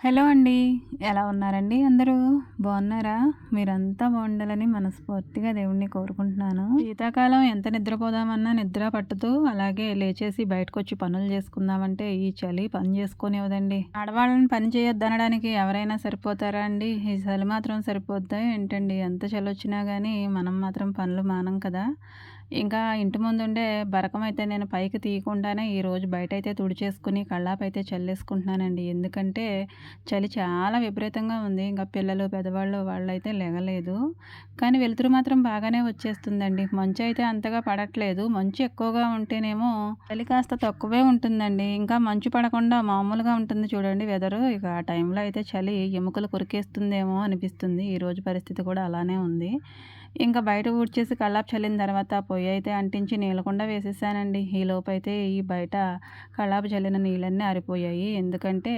Hello అండి ఎలా ఉన్నారండి అందరూ? బాగున్నారా? మీరంతా బాగుండాలని మనస్ఫూర్తిగా దేవుణ్ణి కోరుకుంటున్నాను. శీతాకాలం ఎంత నిద్రపోదామన్నా నిద్ర పట్టుతూ అలాగే లేచేసి బయటకు వచ్చి పనులు చేసుకుందామంటే ఈ చలి పని చేసుకునేవదండి ఆడవాళ్ళని పని చేయొద్దనడానికి ఎవరైనా సరిపోతారా అండి? ఈ చలి మాత్రం సరిపోద్దా ఏంటండి? ఎంత చలి వచ్చినా కానీ మనం మాత్రం పనులు మానం కదా. ఇంకా ఇంటి ముందు ఉండే బరకం అయితే నేను పైకి తీయకుండానే ఈరోజు బయట అయితే తుడిచేసుకుని కళ్ళాపైతే అయితే చల్లేసుకుంటున్నానండి. ఎందుకంటే చలి చాలా విపరీతంగా ఉంది. ఇంకా పిల్లలు పెద్దవాళ్ళు వాళ్ళు అయితే లెగలేదు కానీ వెలుతురు మాత్రం బాగానే వచ్చేస్తుందండి. మంచు అయితే అంతగా పడట్లేదు. మంచు ఎక్కువగా ఉంటేనేమో చలి కాస్త తక్కువే ఉంటుందండి. ఇంకా మంచు పడకుండా మామూలుగా ఉంటుంది చూడండి వెదరు. ఇక ఆ టైంలో అయితే చలి ఎముకలు కొరికేస్తుందేమో అనిపిస్తుంది. ఈరోజు పరిస్థితి కూడా అలానే ఉంది. ఇంకా బయట ఊడ్చేసి కల్లాపు చల్లిన తర్వాత పొయ్యి అయితే అంటించి నీళ్ళకుండా వేసేసానండి. ఈ అయితే ఈ బయట కల్లాపు చల్లిన నీళ్ళన్నీ ఆరిపోయాయి. ఎందుకంటే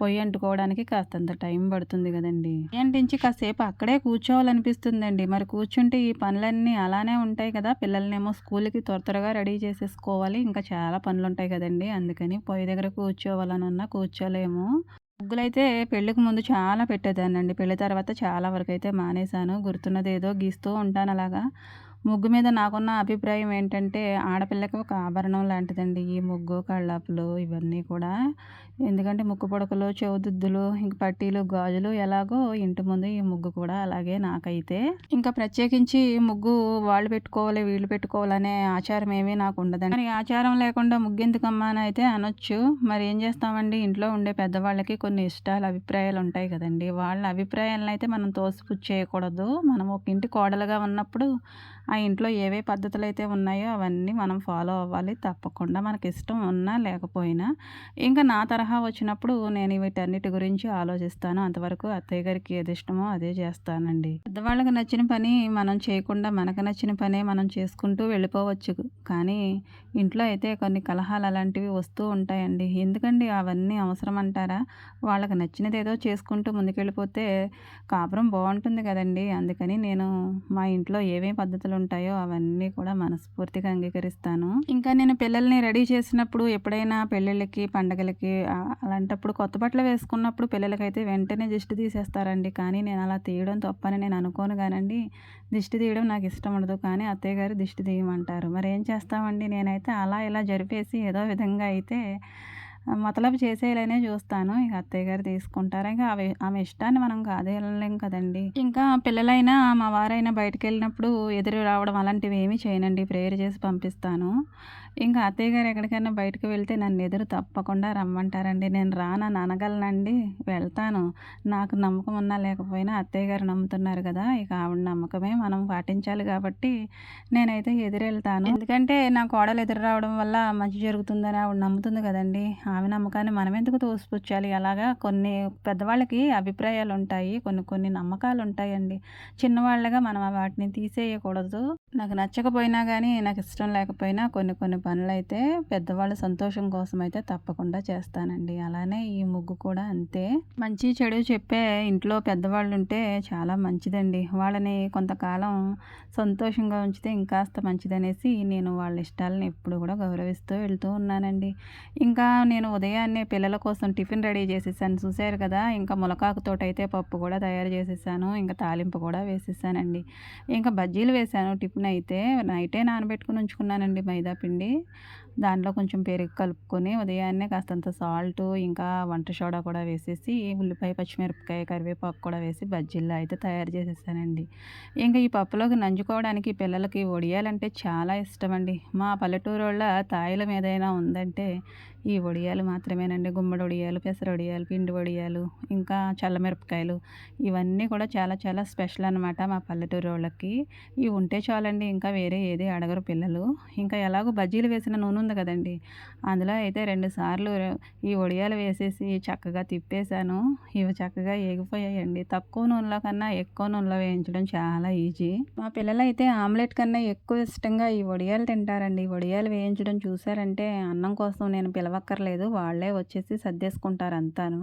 పొయ్యి అంటుకోవడానికి కాస్తంత టైం పడుతుంది కదండి. అంటించి కాసేపు అక్కడే కూర్చోవాలనిపిస్తుందండి. మరి కూర్చుంటే ఈ పనులన్నీ అలానే ఉంటాయి కదా. పిల్లల్నేమో స్కూల్కి త్వర త్వరగా రెడీ చేసేసుకోవాలి. ఇంకా చాలా పనులు ఉంటాయి కదండి. అందుకని పొయ్యి దగ్గర కూర్చోవాలనన్నా కూర్చోలేము. ముగ్గులైతే పెళ్ళికి ముందు చాలా పెట్టేదానండి పెళ్ళి తర్వాత చాలా వరకు అయితే మానేశాను. గుర్తున్నది ఏదో గీస్తూ ఉంటాను అలాగా ముగ్గు మీద నాకున్న అభిప్రాయం ఏంటంటే ఆడపిల్లకి ఒక ఆభరణం లాంటిదండి. ఈ ముగ్గు కళ్ళాపులు ఇవన్నీ కూడా. ఎందుకంటే ముక్కు పొడకలు చెవుదుద్దులు ఇంక పట్టీలు గాజులు ఎలాగో ఇంటి ముందు ఈ ముగ్గు కూడా అలాగే నాకైతే. ఇంకా ప్రత్యేకించి ముగ్గు వాళ్ళు పెట్టుకోవాలి వీళ్ళు పెట్టుకోవాలనే ఆచారం ఏమీ నాకు ఉండదండి. మరి ఆచారం లేకుండా ముగ్గు ఎందుకమ్మా అని అయితే అనొచ్చు. మరి ఏం చేస్తామండి? ఇంట్లో ఉండే పెద్దవాళ్ళకి కొన్ని ఇష్టాలు అభిప్రాయాలు ఉంటాయి కదండి. వాళ్ళ అభిప్రాయాలను అయితే మనం తోసిపుచ్చేయకూడదు. మనం ఒక ఇంటి కోడలుగా ఉన్నప్పుడు ఆ ఇంట్లో ఏవే పద్ధతులు అయితే ఉన్నాయో అవన్నీ మనం ఫాలో అవ్వాలి. తప్పకుండా మనకి ఇష్టం ఉన్నా లేకపోయినా. ఇంకా నా తరహా వచ్చినప్పుడు నేను వీటన్నిటి గురించి ఆలోచిస్తాను. అంతవరకు అత్తయ్య గారికి ఏది ఇష్టమో అదే చేస్తానండి. పెద్దవాళ్ళకి నచ్చిన పని మనం చేయకుండా మనకు నచ్చిన పనే మనం చేసుకుంటూ వెళ్ళిపోవచ్చు. కానీ ఇంట్లో అయితే కొన్ని కలహాలు అలాంటివి వస్తూ ఉంటాయండి. ఎందుకండి అవన్నీ అవసరం అంటారా? వాళ్ళకి నచ్చినది ఏదో చేసుకుంటూ ముందుకెళ్ళిపోతే కాపురం బాగుంటుంది కదండి. అందుకని నేను మా ఇంట్లో ఏమేమి పద్ధతులు ఉంటాయో అవన్నీ కూడా మనస్ఫూర్తిగా అంగీకరిస్తాను. ఇంకా నేను పిల్లల్ని రెడీ చేసినప్పుడు ఎప్పుడైనా పెళ్ళిళ్ళకి పండగలకి అలాంటప్పుడు కొత్త బట్టలు వేసుకున్నప్పుడు పిల్లలకైతే వెంటనే దిష్టి తీసేస్తారండి. కానీ నేను అలా తీయడం తప్పని నేను అనుకోను కానండి. దిష్టి తీయడం నాకు ఇష్టం ఉండదు. కానీ అత్తయ్య గారు దిష్టి తీయమంటారు. మరి ఏం చేస్తామండి? నేనైతే అలా ఇలా జరిపేసి ఏదో విధంగా అయితే మతలబు చేసేలానే చూస్తాను. ఇక అత్తయ్య గారు తీసుకుంటారు. ఇంకా అవి ఆమె ఇష్టాన్ని మనం కాదేయలేం కదండి. ఇంకా పిల్లలైనా మా వారైనా బయటకు వెళ్ళినప్పుడు ఎదురు రావడం అలాంటివి ఏమీ చేయనండి. ప్రేయర్ చేసి పంపిస్తాను. ఇంకా అత్తయ్య గారు ఎక్కడికైనా బయటకు వెళ్తే నన్ను ఎదురు తప్పకుండా రమ్మంటారండి. నేను రానా అనగలనండి. వెళ్తాను. నాకు నమ్మకం ఉన్నా లేకపోయినా అత్తయ్య గారు నమ్ముతున్నారు కదా. ఇక ఆవిడ నమ్మకమే మనం పాటించాలి కాబట్టి నేనైతే ఎదురెళ్తాను ఎందుకంటే నా కోడలు ఎదురు రావడం వల్ల మంచి జరుగుతుందని ఆవిడ నమ్ముతుంది కదండి. ఆమె నమ్మకాన్ని మనం ఎందుకు తోసిపుచ్చాలి? అలాగా కొన్ని పెద్దవాళ్ళకి అభిప్రాయాలు ఉంటాయి కొన్ని కొన్ని నమ్మకాలు ఉంటాయండి చిన్నవాళ్ళగా మనం వాటిని తీసేయకూడదు. నాకు నచ్చకపోయినా కానీ నాకు ఇష్టం లేకపోయినా కొన్ని కొన్ని పనులైతే పెద్దవాళ్ళ సంతోషం కోసం అయితే తప్పకుండా చేస్తానండి. అలానే ఈ ముగ్గు కూడా అంతే. మంచి చెడు చెప్పే ఇంట్లో పెద్దవాళ్ళు ఉంటే చాలా మంచిదండి. వాళ్ళని కొంతకాలం సంతోషంగా ఉంచితే ఇంకాస్త మంచిదనేసి నేను వాళ్ళ ఇష్టాలను ఎప్పుడు కూడా గౌరవిస్తూ వెళ్తూ ఉన్నానండి. ఇంకా నేను ఉదయాన్నే పిల్లల కోసం టిఫిన్ రెడీ చేసేసాను. చూశారు కదా ఇంకా ములకాకుతోటి అయితే పప్పు కూడా తయారు చేసేసాను. ఇంకా తాలింపు కూడా వేసేసానండి. ఇంకా బజ్జీలు వేసాను టిఫిన్ అయితే నైటే నానబెట్టుకుని ఉంచుకున్నానండి మైదా పిండి. దాంట్లో కొంచెం పెరుగు కలుపుకొని ఉదయాన్నే కాస్తంత సాల్ట్ ఇంకా వంట సోడా కూడా వేసేసి ఉల్లిపాయ పచ్చిమిరపకాయ కరివేపాకు కూడా వేసి బజ్జీల్లో అయితే తయారు చేసేసానండి. ఇంకా ఈ పప్పులోకి నంజుకోవడానికి పిల్లలకి వడియాలంటే చాలా ఇష్టం అండి మా పల్లెటూరు వాళ్ళ తాయిలం ఏదైనా ఉందంటే ఈ వడియాలు మాత్రమేనండి. గుమ్మడి వడియాలు పెసర వడియాలు పిండి వడియాలు ఇంకా చల్లమిరపకాయలు ఇవన్నీ కూడా చాలా చాలా స్పెషల్ అనమాట మా పల్లెటూరు వాళ్ళకి. ఇవి ఉంటే చాలండి ఇంకా వేరే ఏది అడగరు పిల్లలు. ఇంకా ఎలాగో బజ్జీలు వేసిన నూనె ఉంది కదండి అందులో అయితే రెండు సార్లు ఈ వడియాలు వేసేసి చక్కగా తిప్పేశాను. ఇవి చక్కగా ఏగిపోయాయండి. తక్కువ నూనెలో కన్నా ఎక్కువ నూనెలో వేయించడం చాలా ఈజీ. మా పిల్లలు అయితే ఆమ్లెట్ కన్నా ఎక్కువ ఇష్టంగా ఈ వడియాలు తింటారండి. వడియాలు వేయించడం చూసారంటే అన్నం కోసం నేను పిలవ అవ్వక్కర్లేదు వాళ్ళే వచ్చేసి సర్దేసుకుంటారు అంతాను.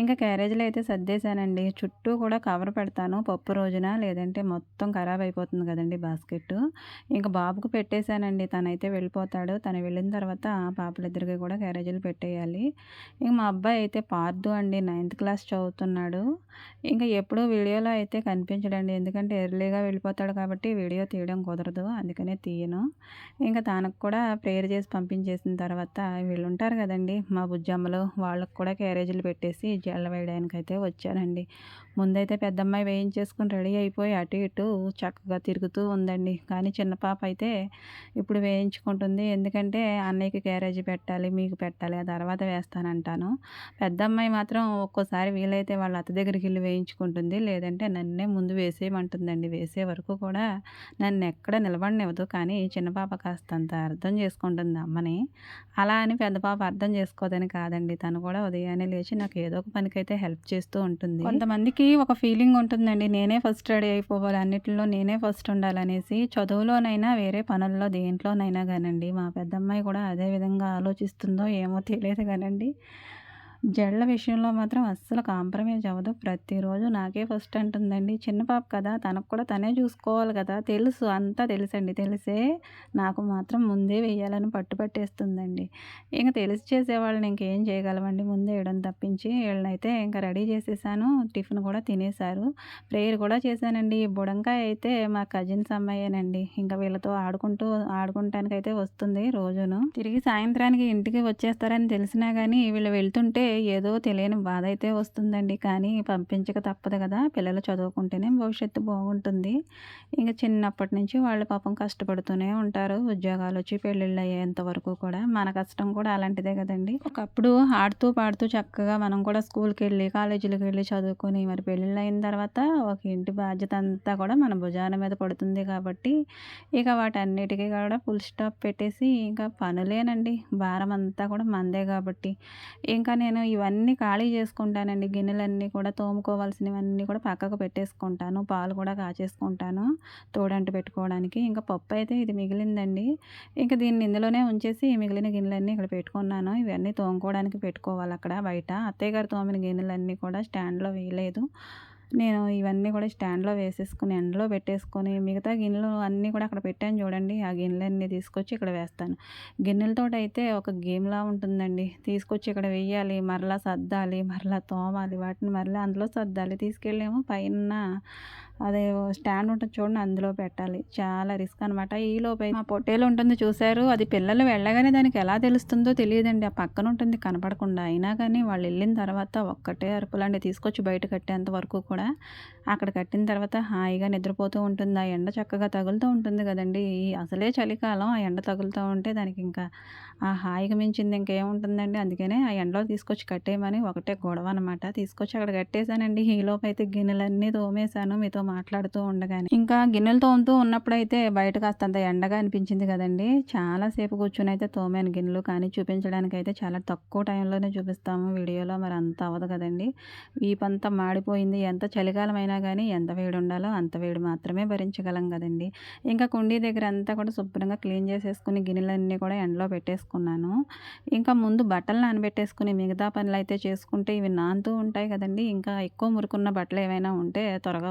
ఇంకా క్యారేజీలో అయితే సర్దేశానండి. చుట్టూ కూడా కవర్ పెడతాను. పప్పు రోజున లేదంటే మొత్తం ఖరాబ్ అయిపోతుంది కదండి బాస్కెట్ ఇంకా బాబుకు పెట్టేశానండి. తనైతే వెళ్ళిపోతాడు. తను వెళ్ళిన తర్వాత పాపలిద్దరికి కూడా క్యారేజీలు పెట్టేయాలి. ఇంక మా అబ్బాయి అయితే పార్దు అండి. నైన్త్ క్లాస్ చదువుతున్నాడు. ఇంకా ఎప్పుడూ వీడియోలో అయితే కనిపించడండి. ఎందుకంటే ఎర్లీగా వెళ్ళిపోతాడు కాబట్టి వీడియో తీయడం కుదరదు. అందుకనే తీయను. ఇంకా తనకు కూడా ప్రేయర్ చేసి పంపించేసిన తర్వాత వీళ్ళు ఉంటారు కదండి. మా బుజ్జమ్మలు వాళ్ళకు కూడా క్యారేజీలు పెట్టేసి జల్ల వేయడానికి అయితే వచ్చానండి ముందైతే పెద్దమ్మాయి వేయించేసుకుని రెడీ అయిపోయి అటు ఇటు చక్కగా తిరుగుతూ ఉందండి. కానీ చిన్న పాప అయితే ఇప్పుడు వేయించుకుంటుంది. ఎందుకంటే అన్నయ్యకి క్యారేజీ పెట్టాలి మీకు పెట్టాలి ఆ తర్వాత వేస్తానంటాను. పెద్దమ్మాయి మాత్రం ఒక్కోసారి వీలైతే వాళ్ళ అత్త దగ్గరికి వెళ్ళి వేయించుకుంటుంది. లేదంటే నన్నే ముందు వేసేయమంటుందండి. వేసే వరకు కూడా నన్ను ఎక్కడ నిలబడినివ్వదు. కానీ చిన్న పాప కాస్తంత అర్థం చేసుకుంటుంది అమ్మని. అలా అని పెద్ద పాప అర్థం చేసుకోదని కాదండి. తను కూడా ఉదయాన్నే లేచి నాకు ఏదో ఒక పనికైతే హెల్ప్ చేస్తూ ఉంటుంది. కొంతమందికి ఒక ఫీలింగ్ ఉంటుందండి. నేనే ఫస్ట్ రెడీ అయిపోవాలి. అన్నిటిలో నేనే ఫస్ట్ ఉండాలనేసి చదువులోనైనా వేరే పనుల్లో దేంట్లోనైనా కానండి. మా పెద్దమ్మాయి కూడా అదే విధంగా ఆలోచిస్తుందో ఏమో తెలియదు కానండి. జడల విషయంలో మాత్రం అస్సలు కాంప్రమైజ్ అవ్వదు. ప్రతిరోజు నాకే ఫస్ట్ అంటుందండి చిన్న పాప కదా తనకు కూడా తనే చూసుకోవాలి కదా తెలుసు అంతా తెలుసండి. తెలిసే నాకు మాత్రం ముందే వేయాలని పట్టుపట్టేస్తుందండి ఇంకా తెలిసి చేసేవాళ్ళని ఇంకేం చేయగలమండి? ముందే వేయడం తప్పించి వీళ్ళనైతే ఇంకా రెడీ చేసేసాను టిఫిన్ కూడా తినేశారు. ప్రేయర్ కూడా చేశానండి. బుడంకాయ అయితే మా కజిన్స్ అమ్మాయేనండి. ఇంకా వీళ్ళతో ఆడుకుంటూ ఆడుకుంటానికైతే వస్తుంది రోజును. తిరిగి సాయంత్రానికి ఇంటికి వచ్చేస్తారని తెలిసినా కానీ వీళ్ళు వెళ్తుంటే ఏదో తెలియని బాధ అయితే వస్తుందండి. కానీ పంపించక తప్పదు కదా. పిల్లలు చదువుకుంటేనే భవిష్యత్తు బాగుంటుంది. ఇంకా చిన్నప్పటి నుంచి వాళ్ళు పాపం కష్టపడుతూనే ఉంటారు. ఉద్యోగాలు వచ్చి పెళ్ళిళ్ళు అయ్యేంత వరకు కూడా మన కష్టం కూడా అలాంటిదే కదండి. ఒకప్పుడు ఆడుతూ పాడుతూ చక్కగా మనం కూడా స్కూల్కి వెళ్ళి కాలేజీలకు వెళ్ళి చదువుకొని మరి పెళ్ళిళ్ళు అయిన తర్వాత ఒక ఇంటి బాధ్యత అంతా కూడా మన భుజాన మీద పడుతుంది కాబట్టి ఇక వాటన్నిటికీ కూడా ఫుల్ స్టాప్ పెట్టేసి ఇంకా పనులేనండి. భారం అంతా కూడా మందే కాబట్టి. ఇంకా నేను నేను ఇవన్నీ ఖాళీ చేసుకుంటానండి. గిన్నెలన్నీ కూడా తోముకోవాల్సినవన్నీ కూడా పక్కకు పెట్టేసుకుంటాను. పాలు కూడా కాచేసుకుంటాను తోడంటు పెట్టుకోవడానికి. ఇంకా పప్పు అయితే ఇది మిగిలిందండి. ఇంకా దీన్ని ఇందులోనే ఉంచేసి మిగిలిన గిన్నెలన్నీ ఇక్కడ పెట్టుకున్నాను. ఇవన్నీ తోముకోవడానికి పెట్టుకోవాలి అక్కడ బయట. అత్తయ్య గారు తోమిన గిన్నెలన్నీ కూడా స్టాండ్లో వేయలేదు. నేను ఇవన్నీ కూడా స్టాండ్లో వేసేసుకుని ఎండలో పెట్టేసుకొని మిగతా గిన్నెలు అన్నీ కూడా అక్కడ పెట్టాను చూడండి. ఆ గిన్నెలన్నీ తీసుకొచ్చి ఇక్కడ వేస్తాను. గిన్నెలతో అయితే ఒక గేమ్లా ఉంటుందండి. తీసుకొచ్చి ఇక్కడ వేయాలి మరలా సర్దాలి మరలా తోమాలి వాటిని మరలా అందులో సర్దాలి. తీసుకెళ్ళేమో పైన అదే స్టాండ్ ఉంటుంది చూడండి అందులో పెట్టాలి. చాలా రిస్క్ అనమాట ఈలోపు మా పొట్టేలు ఉంటుంది చూశారు. అది పిల్లలు వెళ్ళగానే దానికి ఎలా తెలుస్తుందో తెలియదండి. ఆ పక్కన ఉంటుంది కనపడకుండా. అయినా కానీ వాళ్ళు వెళ్ళిన తర్వాత ఒక్కటే అరుపులాంటి తీసుకొచ్చి బయట కట్టేంత వరకు కూడా అక్కడ కట్టిన తర్వాత హాయిగా నిద్రపోతూ ఉంటుంది. ఆ ఎండ చక్కగా తగులుతూ ఉంటుంది కదండి. అసలే చలికాలం. ఆ ఎండ తగులుతూ ఉంటే దానికి ఇంకా ఆ హాయిగా మించింది ఇంకేముంటుందండి. అందుకనే ఆ ఎండలో తీసుకొచ్చి కట్టేయమని ఒకటే గొడవ అనమాట తీసుకొచ్చి అక్కడ కట్టేశానండి. ఈలోపు అయితే గిన్నెలన్నీ తోమేశాను. మీతో మాట్లాడుతూ ఉండగానే ఇంకా గిన్నెలు తోముతూ ఉన్నప్పుడైతే బయట కాస్త అంత ఎండగా అనిపించింది కదండి. చాలాసేపు కూర్చుని అయితే తోమాను. గిన్నెలు కానీ చూపించడానికి అయితే చాలా తక్కువ టైంలోనే చూపిస్తాము. వీడియోలో మరి అంత అవ్వదు కదండి. వీపంతా మాడిపోయింది. ఎంత చలికాలం అయినా కానీ ఎంత వేడి ఉండాలో అంత వేడి మాత్రమే భరించగలం కదండి. ఇంకా కుండీ దగ్గర అంతా కూడా శుభ్రంగా క్లీన్ చేసేసుకుని గిన్నెలన్నీ కూడా ఎండలో పెట్టేసుకున్నాను. ఇంకా ముందు బట్టలు నానబెట్టేసుకుని మిగతా పనులు అయితే చేసుకుంటే ఇవి నానుతూ ఉంటాయి కదండి. ఇంకా ఎక్కువ మురుకున్న బట్టలు ఏమైనా ఉంటే త్వరగా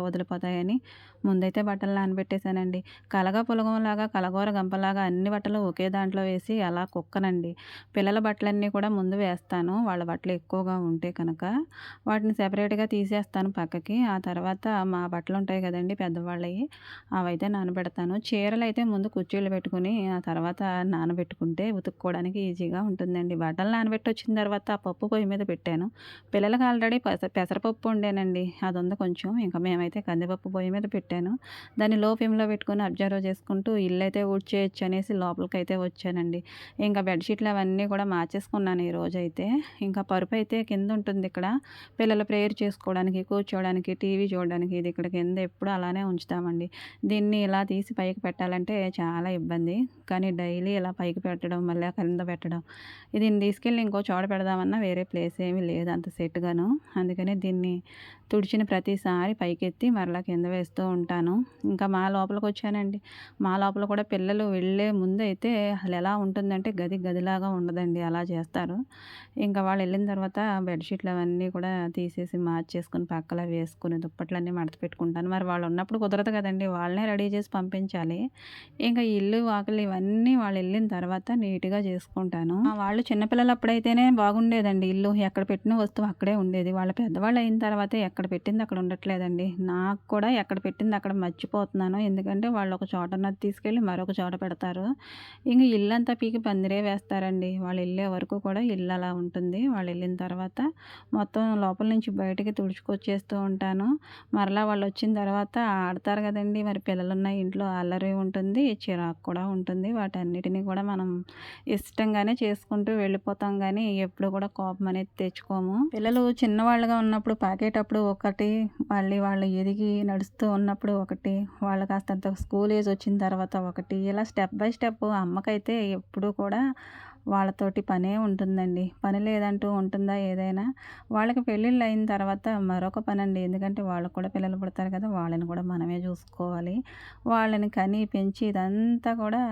వదిలిపోతాయని ముందైతే బట్టలు నానబెట్టేశానండి. కలగ పులగంలాగా కలగూర గంపలాగా అన్ని బట్టలు ఒకే దాంట్లో వేసి అలా కుక్కనండి. పిల్లల బట్టలన్నీ కూడా ముందు వేస్తాను. వాళ్ళ బట్టలు ఎక్కువగా ఉంటే కనుక వాటిని సెపరేట్గా తీసేస్తాను పక్కకి. ఆ తర్వాత మా బట్టలు ఉంటాయి కదండి పెద్దవాళ్ళవి అవైతే నానబెడతాను. చీరలు అయితే ముందు కుర్చీలు పెట్టుకుని ఆ తర్వాత నానబెట్టుకుంటే ఉతుక్కోవడానికి ఈజీగా ఉంటుందండి. బట్టలు నానబెట్టి వచ్చిన తర్వాత ఆ పప్పు పొయ్యి మీద పెట్టాను. పిల్లలకి ఆల్రెడీ పెసరపప్పు ఉండేనండి. అది ఉంది కొంచెం. ఇంకా మేమైతే కందిపప్పు పొయ్యి మీద పెట్టాను. దాన్ని లో ఫ్లేమ్లో పెట్టుకొని అబ్జర్వ్ చేసుకుంటూ ఇల్లు అయితే ఊడ్చేయచ్చు అనేసి లోపలికి అయితే వచ్చానండి. ఇంకా బెడ్షీట్లు అవన్నీ కూడా మార్చేసుకున్నాను ఈ అయితే ఇంకా పరుపు అయితే కింద ఉంటుంది ఇక్కడ. పిల్లలు ప్రేయర్ చేసుకోవడానికి కూర్చోవడానికి టీవీ చూడడానికి ఇది ఇక్కడ కింద ఎప్పుడు అలానే ఉంచుతామండి. దీన్ని ఇలా తీసి పైకి పెట్టాలంటే చాలా ఇబ్బంది. కానీ డైలీ ఇలా పైకి పెట్టడం మళ్ళీ కింద పెట్టడం. దీన్ని తీసుకెళ్ళి ఇంకో చోట పెడదామన్నా వేరే ప్లేస్ ఏమీ లేదు అంత సెట్గాను అందుకని దీన్ని తుడిచిన ప్రతిసారి పైకెత్తి మరలా అలా కింద వేస్తూ ఉంటాను. ఇంకా మా లోపలికి వచ్చానండి. మా లోపల కూడా పిల్లలు వెళ్ళే ముందు అయితే అసలు ఎలా ఉంటుందంటే గది గదిలాగా ఉండదండి. అలా చేస్తారు. ఇంకా వాళ్ళు వెళ్ళిన తర్వాత బెడ్షీట్లు అవన్నీ కూడా తీసేసి మార్చేసుకుని పక్కల వేసుకుని దుప్పట్లన్నీ మడత పెట్టుకుంటాను. మరి వాళ్ళు ఉన్నప్పుడు కుదరదు కదండి. వాళ్ళనే రెడీ చేసి పంపించాలి. ఇంకా ఇల్లు వాకిలు ఇవన్నీ వాళ్ళు వెళ్ళిన తర్వాత నీట్గా చేసుకుంటాను. వాళ్ళు చిన్నపిల్లలు అప్పుడైతేనే బాగుండేదండి. ఇల్లు ఎక్కడ పెట్టిన వస్తువు అక్కడే ఉండేది. వాళ్ళ పెద్దవాళ్ళు అయిన తర్వాత ఎక్కడ పెట్టింది అక్కడ ఉండట్లేదండి. నాకు కూడా ఎక్కడ పెట్టింది అక్కడ మర్చిపోతున్నాను. ఎందుకంటే వాళ్ళు ఒక చోట నది తీసుకెళ్ళి మరొక చోట పెడతారు. ఇంక ఇల్లు అంతా పీకి పందిరే వేస్తారండి. వాళ్ళు వెళ్ళే వరకు కూడా ఇల్లు అలా ఉంటుంది. వాళ్ళు వెళ్ళిన తర్వాత మొత్తం లోపల నుంచి బయటకి తుడుచుకొచ్చేస్తూ ఉంటాను. మరలా వాళ్ళు వచ్చిన తర్వాత ఆడతారు కదండి. మరి పిల్లలున్న ఇంట్లో అల్లరి ఉంటుంది చిరాకు కూడా ఉంటుంది. వాటన్నిటిని కూడా మనం ఇష్టంగానే చేసుకుంటూ వెళ్ళిపోతాం కానీ ఎప్పుడు కూడా కోపం అనేది తెచ్చుకోము. పిల్లలు చిన్నవాళ్ళుగా ఉన్నప్పుడు పాకేటప్పుడు ఒకటి మళ్ళీ వాళ్ళు ఎదిగి నడుస్తూ ఉన్నప్పుడు ఒకటి వాళ్ళు కాస్తంత స్కూల్ ఏజ్ వచ్చిన తర్వాత ఒకటి ఇలా స్టెప్ బై స్టెప్ అమ్మకైతే ఎప్పుడూ కూడా వాళ్ళతోటి పనే ఉంటుందండి. పని లేదంటూ ఉంటుందా ఏదైనా? వాళ్ళకి పెళ్ళిళ్ళు అయిన తర్వాత మరొక పని అండి ఎందుకంటే వాళ్ళకు కూడా పిల్లలు పుడతారు కదా వాళ్ళని కూడా మనమే చూసుకోవాలి. వాళ్ళని కని పెంచి ఇదంతా కూడా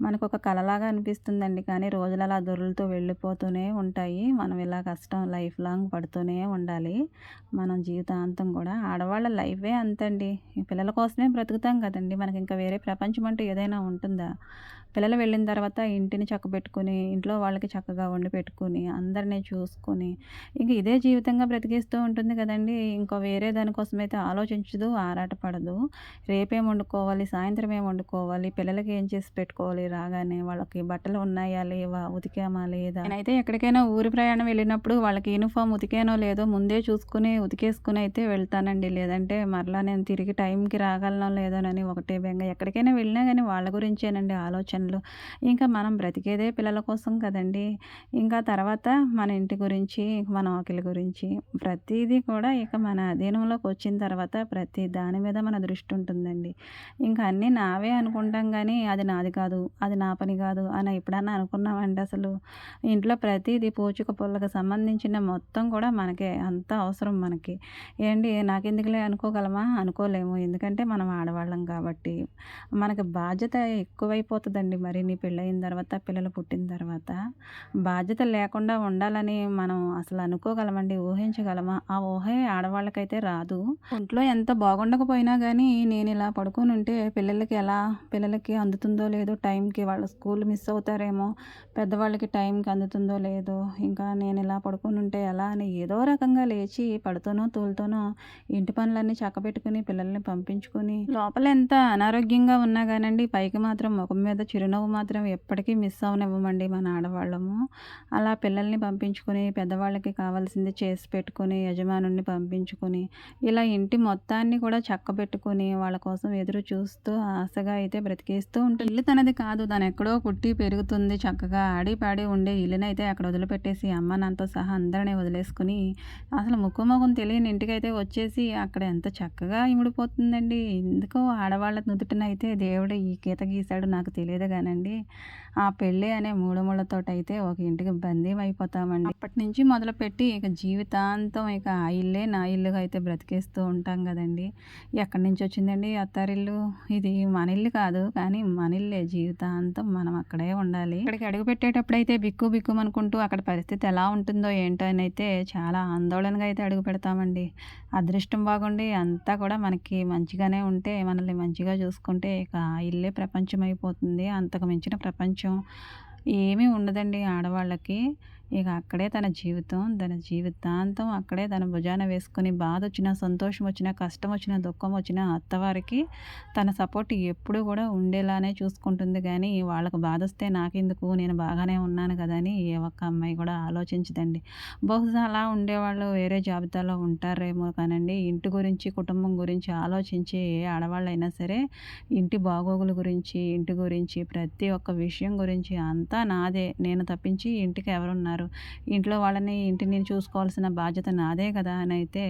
మనకు ఒక కలలాగా అనిపిస్తుందండి. కానీ రోజులు అలా దొరులుతూ వెళ్ళిపోతూనే ఉంటాయి. మనం ఇలా కష్టం లైఫ్ లాంగ్ పడుతూనే ఉండాలి. మనం జీవితాంతం కూడా ఆడవాళ్ళ లైఫే అంతండి. పిల్లల కోసమే బ్రతుకుతాం కదండి. మనకి ఇంకా వేరే ప్రపంచం అంటూ ఏదైనా ఉంటుందా? పిల్లలు వెళ్ళిన తర్వాత ఇంటిని చక్కబెట్టుకుని ఇంట్లో వాళ్ళకి చక్కగా వండి పెట్టుకుని అందరినీ చూసుకొని ఇంక ఇదే జీవితంగా బ్రతికేస్తూ ఉంటుంది కదండి. ఇంకో వేరే దానికోసం అయితే ఆలోచించదు ఆరాటపడదు. రేపేం వండుకోవాలి సాయంత్రం ఏం వండుకోవాలి పిల్లలకి ఏం చేసి పెట్టుకోవాలి రాగానే వాళ్ళకి బట్టలు ఉన్నాయా లేవా ఉతికామా లేదా? నేనైతే ఎక్కడికైనా ఊరి ప్రయాణం వెళ్ళినప్పుడు వాళ్ళకి యూనిఫామ్ ఉతికానో లేదో ముందే చూసుకుని ఉతికేసుకుని అయితే వెళ్తానండి. లేదంటే మరలా నేను తిరిగి టైంకి రాగలనో లేదోనని ఒకటే బెంగ. ఎక్కడికైనా వెళ్ళినా కానీ వాళ్ళ గురించేనండి ఆలోచన. ఆలోచనలు ఇంకా మనం బ్రతికేదే పిల్లల కోసం కదండి. ఇంకా తర్వాత మన ఇంటి గురించి మన ఆకలి గురించి ప్రతిదీ కూడా ఇక మన అధీనంలోకి వచ్చిన తర్వాత ప్రతి దాని మీద మన దృష్టి ఉంటుందండి. ఇంకా అన్నీ నావే అనుకుంటాం కానీ అది నాది కాదు అది నా పని కాదు అని ఎప్పుడన్నా అనుకున్నామండి అసలు. ఇంట్లో ప్రతిదీ పోచుక పుల్లకి సంబంధించిన మొత్తం కూడా మనకే అంత అవసరం మనకి. ఏంటి నాకెందుకులే అనుకోగలమా? అనుకోలేము. ఎందుకంటే మనం ఆడవాళ్ళం కాబట్టి. మనకి బాధ్యత ఎక్కువైపోతుందండి కదండి మరి నీ పెళ్ళయిన తర్వాత పిల్లలు పుట్టిన తర్వాత. బాధ్యత లేకుండా ఉండాలని మనం అసలు అనుకోగలమండి ఊహించగలమా? ఆ ఊహే ఆడవాళ్ళకైతే రాదు. ఇంట్లో ఎంత బాగుండకపోయినా కానీ నేను ఇలా పడుకొని ఉంటే పిల్లలకి ఎలా పిల్లలకి అందుతుందో లేదో టైంకి వాళ్ళ స్కూల్ మిస్ అవుతారేమో పెద్దవాళ్ళకి టైంకి అందుతుందో లేదో ఇంకా నేను ఇలా పడుకొని ఉంటే ఎలా అని ఏదో రకంగా లేచి పడుతూనో తోలుతోనో ఇంటి పనులన్నీ చక్కబెట్టుకుని పిల్లల్ని పంపించుకుని లోపల ఎంత అనారోగ్యంగా ఉన్నా కానండి పైకి మాత్రం ముఖం మీద చిరు చిరునవ్వు మాత్రం ఎప్పటికీ మిస్ అవనివ్వమండి మన ఆడవాళ్ళము. అలా పిల్లల్ని పంపించుకొని పెద్దవాళ్ళకి కావాల్సింది చేసి పెట్టుకొని యజమానుని పంపించుకొని ఇలా ఇంటి మొత్తాన్ని కూడా చక్కబెట్టుకొని వాళ్ళ కోసం ఎదురు చూస్తూ ఆశగా అయితే బ్రతికేస్తూ ఉంటుంది. ఇల్లు తనది కాదు. తను ఎక్కడో పుట్టి పెరుగుతుంది. చక్కగా ఆడి పాడి ఉండే ఇల్లునైతే అక్కడ వదిలిపెట్టేసి అమ్మ నాతో సహా అందరినీ వదిలేసుకుని అసలు ముక్కుమొఖం తెలియని ఇంటికైతే వచ్చేసి అక్కడ ఎంత చక్కగా ఇమిడిపోతుందండి. ఎందుకో ఆడవాళ్ళ నుదుటినైతే దేవుడు ఈ గీత గీశాడు నాకు తెలియదు మీదుగానండి ఆ పెళ్ళి అనే మూడు ఒక ఇంటికి బందీం అయిపోతామండి అప్పటి నుంచి మొదలుపెట్టి ఇక జీవితాంతం ఇక ఆ ఇల్లే నా ఇల్లుగా అయితే బ్రతికేస్తూ ఉంటాం కదండి. ఎక్కడి నుంచి వచ్చిందండి అత్తారిల్లు? ఇది మన ఇల్లు కాదు కానీ మన ఇల్లే. జీవితాంతం మనం అక్కడే ఉండాలి. ఇక్కడికి అడుగు పెట్టేటప్పుడు అయితే బిక్కు బిక్కు అనుకుంటూ అక్కడ పరిస్థితి ఎలా ఉంటుందో ఏంటో అని అయితే చాలా ఆందోళనగా అయితే అడుగు పెడతామండి. అదృష్టం బాగుండి అంతా కూడా మనకి మంచిగానే ఉంటే మనల్ని మంచిగా చూసుకుంటే ఇక ఆ ఇల్లే ప్రపంచం అయిపోతుంది అంతకు మించిన ప్రపంచం కొంచెం ఏమీ ఉండదండి ఆడవాళ్ళకి. ఇక అక్కడే తన జీవితం తన జీవితాంతం అక్కడే తన భుజాన వేసుకొని బాధ వచ్చినా సంతోషం వచ్చినా కష్టం వచ్చినా దుఃఖం వచ్చినా అత్తవారికి తన సపోర్ట్ ఎప్పుడు కూడా ఉండేలానే చూసుకుంటుంది. కానీ వాళ్ళకు బాధ వస్తే నాకెందుకు? నేను బాగానే ఉన్నాను కదా అని ఏ ఒక్క అమ్మాయి కూడా ఆలోచించదండి. బహుశా అలా ఉండేవాళ్ళు వేరే జాబితాలో ఉంటారేమో కానండి. ఇంటి గురించి కుటుంబం గురించి ఆలోచించే ఏ ఆడవాళ్ళైనా సరే ఇంటి బాగోగుల గురించి ఇంటి గురించి ప్రతి ఒక్క విషయం గురించి అంతా నాదే. నేను తప్పించి ఇంటికి ఎవరున్నారు? ఉంటారు ఇంట్లో వాళ్ళని ఇంటిని చూసుకోవాల్సిన బాధ్యత నాదే కదా అని అయితే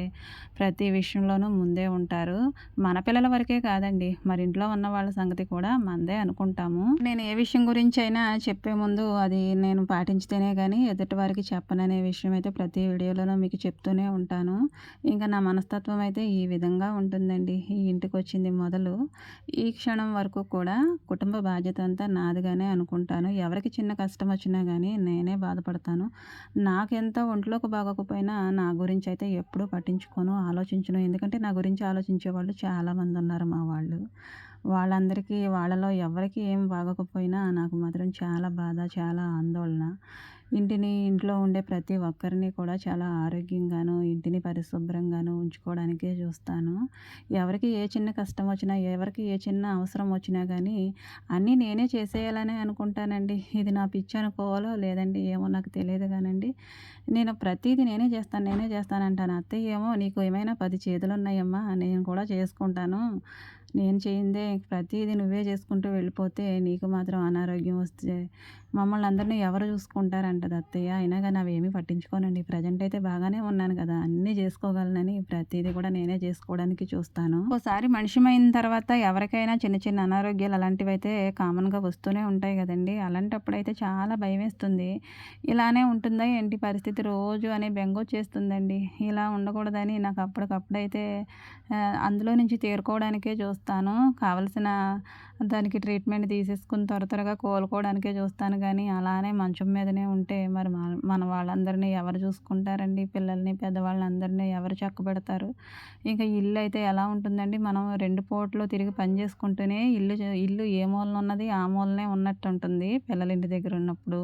ప్రతి విషయంలోనూ ముందే ఉంటారు. మన పిల్లల వరకే కాదండి. మరి ఇంట్లో ఉన్న వాళ్ళ సంగతి కూడా మందే అనుకుంటాము. నేను ఏ విషయం గురించి అయినా చెప్పే ముందు అది నేను పాటించితేనే కానీ ఎదుటి వారికి చెప్పననే విషయం అయితే ప్రతి వీడియోలోనూ మీకు చెప్తూనే ఉంటాను. ఇంకా నా మనస్తత్వం అయితే ఈ విధంగా ఉంటుందండి. ఈ ఇంటికి వచ్చింది మొదలు ఈ క్షణం వరకు కూడా కుటుంబ బాధ్యత అంతా నాదిగానే అనుకుంటాను. ఎవరికి చిన్న కష్టం వచ్చినా కానీ నేనే బాధపడతాను. నాకెంత ఒంట్లోకి బాగోకపోయినా నా గురించి అయితే ఎప్పుడూ పట్టించుకోను ఆలోచించను. ఎందుకంటే నా గురించి ఆలోచించే వాళ్ళు చాలామంది ఉన్నారు మా వాళ్ళు. వాళ్ళందరికీ వాళ్ళలో ఎవరికి ఏం బాగోకపోయినా నాకు మాత్రం చాలా బాధ చాలా ఆందోళన. ఇంటిని ఇంట్లో ఉండే ప్రతి ఒక్కరిని కూడా చాలా ఆరోగ్యంగాను ఇంటిని పరిశుభ్రంగాను ఉంచుకోవడానికే చూస్తాను. ఎవరికి ఏ చిన్న కష్టం వచ్చినా ఎవరికి ఏ చిన్న అవసరం వచ్చినా కానీ అన్నీ నేనే చేసేయాలనే అనుకుంటానండి. ఇది నా పిచ్చి అనుకోవాలో లేదండి ఏమో నాకు తెలియదు కానండి. నేను ప్రతిదీ నేనే చేస్తాను నేనే చేస్తానంటాను. అత్తయ్య ఏమో నీకు ఏమైనా పది చేతులు ఉన్నాయమ్మా నేను కూడా చేసుకుంటాను. నేను చేయిందే ప్రతిదీ నువ్వే చేసుకుంటూ వెళ్ళిపోతే నీకు మాత్రం అనారోగ్యం వస్తే మమ్మల్ని అందరినీ ఎవరు చూసుకుంటారంటది అత్తయ్య అయినా కానీ అవేమీ పట్టించుకోనండి. ప్రజెంట్ అయితే బాగానే ఉన్నాను కదా. అన్నీ చేసుకోగలనని ప్రతిదీ కూడా నేనే చేసుకోవడానికి చూస్తాను. ఒకసారి మనిషిమైన తర్వాత ఎవరికైనా చిన్న చిన్న అనారోగ్యాలు అలాంటివి అయితే కామన్గా వస్తూనే ఉంటాయి కదండి. అలాంటప్పుడు అయితే చాలా భయం వేస్తుంది. ఇలానే ఉంటుందా ఏంటి పరిస్థితి? రోజు అనే బెంగొచ్చేస్తుందండి ఇలా ఉండకూడదని నాకు అప్పటికప్పుడైతే అందులో నుంచి తేరుకోవడానికే చూస్తాను. కావలసిన దానికి ట్రీట్మెంట్ తీసేసుకుని త్వర త్వరగా కోలుకోవడానికే చూస్తాను. కానీ అలానే మంచం మీదనే ఉంటే మరి మన వాళ్ళందరినీ ఎవరు చూసుకుంటారండి? పిల్లల్ని పెద్దవాళ్ళని ఎవరు ఎవరు చక్కబెడతారు? ఇంకా ఇల్లు అయితే ఎలా ఉంటుందండి? మనం రెండు పూటలు తిరిగి పని చేసుకుంటూనే ఇల్లు ఇల్లు ఏ మూలన ఉన్నది ఆ మూలనే ఉన్నట్టు ఉంటుంది. పిల్లల ఇంటి దగ్గర ఉన్నప్పుడు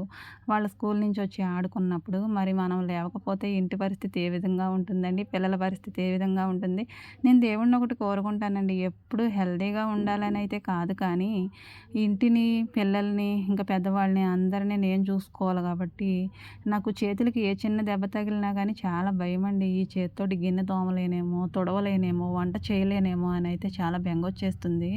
వాళ్ళ స్కూల్ నుంచి వచ్చి ఆడుకున్నప్పుడు మరి మనం లేవకపోతే ఇంటి పరిస్థితి ఏ విధంగా ఉంటుందండి? పిల్లల పరిస్థితి ఏ విధంగా ఉంటుంది? నేను దేవుణ్ణి ఒకటి కోరుకుంటానండి. ఎప్పుడు హెల్దీగా ఉండాలని అయితే కాదు కానీ ఇంటిని పిల్లల్ని ఇంకా పెద్దవాళ్ళని అందరినీ నేను చూసుకోవాలి కాబట్టి నాకు చేతులకి ఏ చిన్న దెబ్బ తగిలినా కానీ చాలా భయం అండి ఈ చేతితోటి గిన్నె తోమలేనేమో తొడవలేనేమో వంట చేయలేనేమో అని అయితే చాలా బెంగ వచ్చేస్తుంది.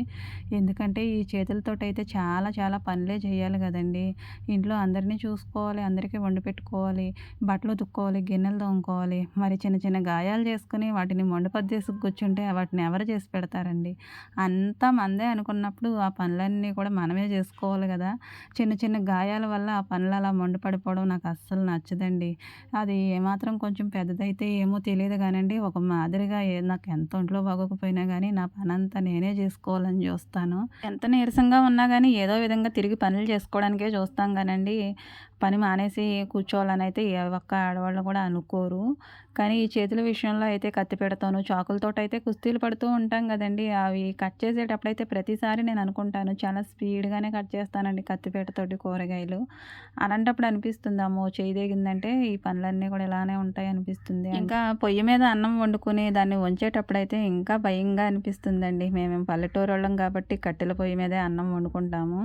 ఎందుకంటే ఈ చేతులతోటి అయితే చాలా చాలా పనులే చేయాలి కదండి. ఇంట్లో అందరినీ చూసుకోవాలి అందరికీ వండి పెట్టుకోవాలి బట్టలు ఉతుక్కోవాలి గిన్నెలు తోముకోవాలి. మరి చిన్న చిన్న గాయాలు చేసుకుని వాటిని మొండపద్దేసి కూర్చుంటే వాటిని ఎవరు చేసి పెడతారండి? అంతా మందే అనుకున్నప్పుడు ఆ పనులన్నీ కూడా మనమే చేసుకోవాలి కదా. చిన్న చిన్న గాయాల వల్ల ఆ పనులు అలా మొండిపడిపోవడం నాకు అస్సలు నచ్చదండి. అది ఏమాత్రం కొంచెం పెద్దదైతే ఏమో తెలియదు కానండి ఒక మాదిరిగా నాకు ఎంత ఒంట్లో బాగోకపోయినా కానీ నా పని అంతా నేనే చేసుకోవాలని చూస్తాను. ఎంత నీరసంగా ఉన్నా కానీ ఏదో విధంగా తిరిగి పనులు చేసుకోవడానికే చూస్తాం కానండి పని మానేసి కూర్చోవాలని అయితే ఏ ఒక్క ఆడవాళ్ళు కూడా అనుకోరు. కానీ ఈ చేతుల విషయంలో అయితే కత్తి పెడతాను చాకులతో అయితే కుస్తీలు పడుతూ ఉంటాం కదండి. అవి కట్ చేసేటప్పుడు అయితే ప్రతిసారి నేను అనుకుంటాను చాలా స్పీడ్గానే కట్ చేస్తానండి కత్తిపేటతోటి కూరగాయలు. అలాంటప్పుడు అనిపిస్తుంది అమ్మో చేయి దిగిందంటే ఈ పనులన్నీ కూడా ఇలానే ఉంటాయి అనిపిస్తుంది ఇంకా పొయ్యి మీద అన్నం వండుకుని దాన్ని వంచేటప్పుడు అయితే ఇంకా భయంగా అనిపిస్తుందండి. మేము పల్లెటూరు వాళ్ళం కాబట్టి కట్టెల పొయ్యి మీదే అన్నం వండుకుంటాము.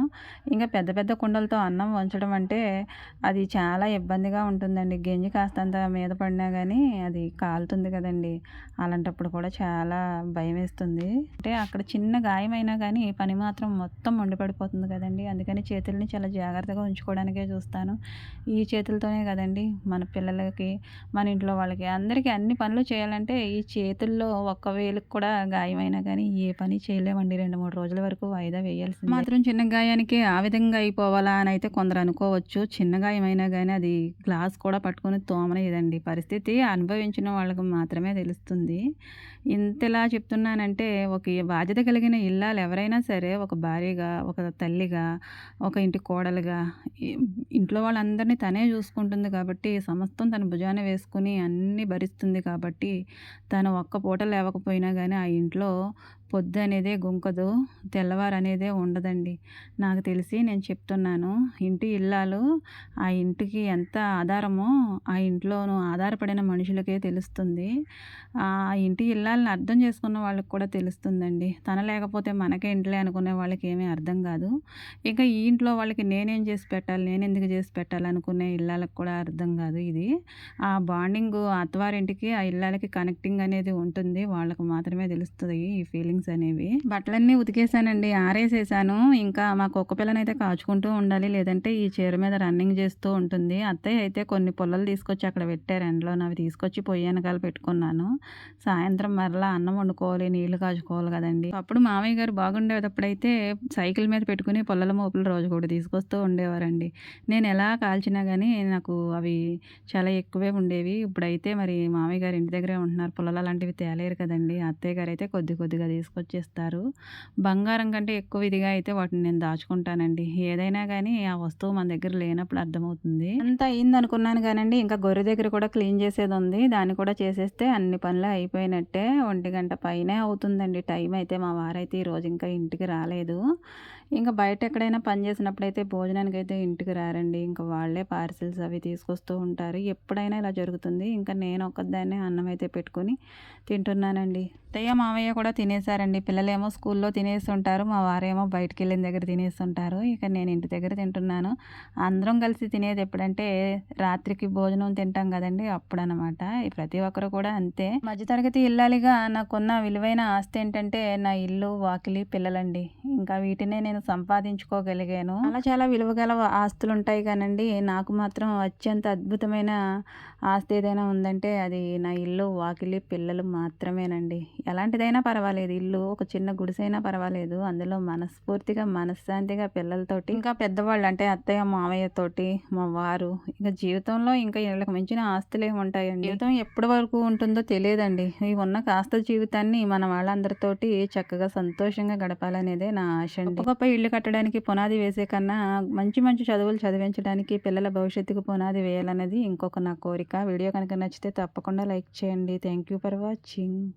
ఇంకా పెద్ద పెద్ద కుండలతో అన్నం వంచడం అంటే అది చాలా ఇబ్బందిగా ఉంటుందండి. గింజి కాస్తంత మీద పడినా కానీ అది కాలుతుంది కదండి. అలాంటప్పుడు కూడా చాలా భయం వేస్తుంది అంటే అక్కడ చిన్న గాయమైనా కానీ పని మాత్రం మొత్తం మండిపడిపోతుంది కదండి. అందుకని చేతుల్ని చాలా జాగ్రత్తగా ఉంచుకోవడానికే చూస్తాను. ఈ చేతులతోనే కదండి మన పిల్లలకి మన ఇంట్లో వాళ్ళకి అందరికీ అన్ని పనులు చేయాలంటే ఈ చేతుల్లో ఒక్క వేలుకి కూడా గాయమైనా కానీ ఏ పని చేయలేమండి. రెండు మూడు రోజుల వరకు వాయిదా వేయాల్సింది. మాత్రం చిన్న గాయానికి ఆ విధంగా అయిపోవాలా అని అయితే కొందరు అనుకోవచ్చు. చిన్న గాయమైనా కానీ అది గ్లాస్ కూడా పట్టుకొని తోమనేదండి పరిస్థితి అనుభవించిన వాళ్ళకి మాత్రమే తెలుస్తుంది. ఇంతలా చెప్తున్నానంటే ఒక బాధ్యత కలిగిన ఇల్లాలు ఎవరైనా సరే ఒక భార్యగా ఒక తల్లిగా ఒక ఇంటి కోడలుగా ఇంట్లో వాళ్ళందరినీ తనే చూసుకుంటుంది కాబట్టి సమస్తం తన భుజాన వేసుకుని అన్నీ భరిస్తుంది కాబట్టి తను ఒక్క పూట లేవకపోయినా కానీ ఆ ఇంట్లో పొద్దు అనేదే గుంకదు తెల్లవారు అనేదే ఉండదండి. నాకు తెలిసి నేను చెప్తున్నాను ఇంటి ఇల్లాలు ఆ ఇంటికి ఎంత ఆధారమో ఆ ఇంట్లోనూ ఆధారపడిన మనుషులకే తెలుస్తుంది. ఆ ఇంటి ఇల్లాలని అర్థం చేసుకున్న వాళ్ళకి కూడా తెలుస్తుందండి. తన లేకపోతే మనకే ఇంట్లే అనుకునే వాళ్ళకి ఏమీ అర్థం కాదు. ఇంకా ఈ ఇంట్లో వాళ్ళకి నేనేం చేసి పెట్టాలి నేను ఎందుకు చేసి పెట్టాలి అనుకునే ఇళ్ళకి కూడా అర్థం కాదు ఇది. ఆ బాండింగ్ అత్తవారింటికి ఆ ఇళ్ళకి కనెక్టింగ్ అనేది ఉంటుంది. వాళ్ళకు మాత్రమే తెలుస్తుంది ఈ ఫీలింగ్ ఫీలింగ్స్ అనేవి. బట్టలన్నీ ఉతికేసానండి ఆరేసేసాను. ఇంకా మా కుక్క పిల్లనైతే కాచుకుంటూ ఉండాలి. లేదంటే ఈ చీర మీద రన్నింగ్ చేస్తూ ఉంటుంది. అత్తయ్య అయితే కొన్ని పుల్లలు తీసుకొచ్చి అక్కడ పెట్టారు. ఎండలో అవి తీసుకొచ్చి పొయ్యి వెనకాల పెట్టుకున్నాను. సాయంత్రం మరలా అన్నం వండుకోవాలి నీళ్ళు కాచుకోవాలి కదండి. అప్పుడు మామయ్య గారు బాగుండేటప్పుడైతే సైకిల్ మీద పెట్టుకుని పుల్లల మోపులు రోజు కూడా తీసుకొస్తూ ఉండేవారండి. నేను ఎలా కాల్చినా కానీ నాకు అవి చాలా ఎక్కువే ఉండేవి. ఇప్పుడైతే మరి మామయ్య గారు ఇంటి దగ్గరే ఉంటున్నారు. పుల్లలు అలాంటివి తేలేరు కదండి. అత్తయ్య గారు అయితే కొద్ది కొద్దిగా తీసుకొచ్చేస్తారు. బంగారం కంటే ఎక్కువ ఇదిగా అయితే వాటిని నేను దాచుకుంటానండి. ఏదైనా కానీ ఆ వస్తువు మన దగ్గర లేనప్పుడు అర్థమవుతుంది. అంత అయింది అనుకున్నాను కానండి ఇంకా గొర్రె దగ్గర కూడా క్లీన్ చేసేది ఉంది. దాన్ని కూడా చేసేస్తే అన్ని పనులు అయిపోయినట్టే ఒంటి గంట పైనే అవుతుందండి. టైం అయితే మా వారైతే ఈరోజు ఇంకా ఇంటికి రాలేదు. ఇంకా బయట ఎక్కడైనా పని చేసినప్పుడైతే భోజనానికి అయితే ఇంటికి రారండి. ఇంకా వాళ్ళే పార్సిల్స్ అవి తీసుకొస్తూ ఉంటారు. ఎప్పుడైనా ఇలా జరుగుతుంది. ఇంకా నేను ఒక్కదాన్నే అన్నం అయితే పెట్టుకుని తింటున్నానండి. అత్తయ్య మామయ్య కూడా తింటారండి పిల్లలేమో స్కూల్లో తినేస్తుంటారు మా వారేమో బయటికి వెళ్ళిన దగ్గర తినేస్తుంటారు. ఇక నేను ఇంటి దగ్గర తింటున్నాను. అందరం కలిసి తినేది ఎప్పుడంటే రాత్రికి భోజనం తింటాం కదండి అప్పుడు అనమాట ప్రతి ఒక్కరు కూడా అంతే. మధ్యతరగతి ఇల్లాలిగా నాకున్న విలువైన ఆస్తి ఏంటంటే నా ఇల్లు వాకిలి పిల్లలండి. ఇంకా వీటినే నేను సంపాదించుకోగలిగాను. అలా చాలా విలువగల ఆస్తులు ఉంటాయి కానండి. నాకు మాత్రం అత్యంత అద్భుతమైన ఆస్తి ఏదైనా ఉందంటే అది నా ఇల్లు వాకిలి పిల్లలు మాత్రమేనండి. ఎలాంటిదైనా పర్వాలేదు. ఇల్లు ఒక చిన్న గుడిసైనా పర్వాలేదు. అందులో మనస్ఫూర్తిగా మనశ్శాంతిగా పిల్లలతోటి ఇంకా పెద్దవాళ్ళు అంటే అత్తయ్య మామయ్యతోటి మా వారు ఇంకా జీవితంలో ఇంకా వీళ్ళకి మించిన ఆస్తులు ఏమి ఉంటాయండి? జీవితం ఎప్పటి వరకు ఉంటుందో తెలియదండి. ఈ ఉన్న కాస్త జీవితాన్ని మన వాళ్ళందరితోటి చక్కగా సంతోషంగా గడపాలనేదే నా ఆశ అండి. గొప్ప ఇల్లు కట్టడానికి పునాది వేసే కన్నా మంచి మంచి చదువులు చదివించడానికి పిల్లల భవిష్యత్తుకు పునాది వేయాలనేది ఇంకొక నా కోరిక. వీడియో కనుక నచ్చితే తప్పకుండా లైక్ చేయండి. Thank you for watching.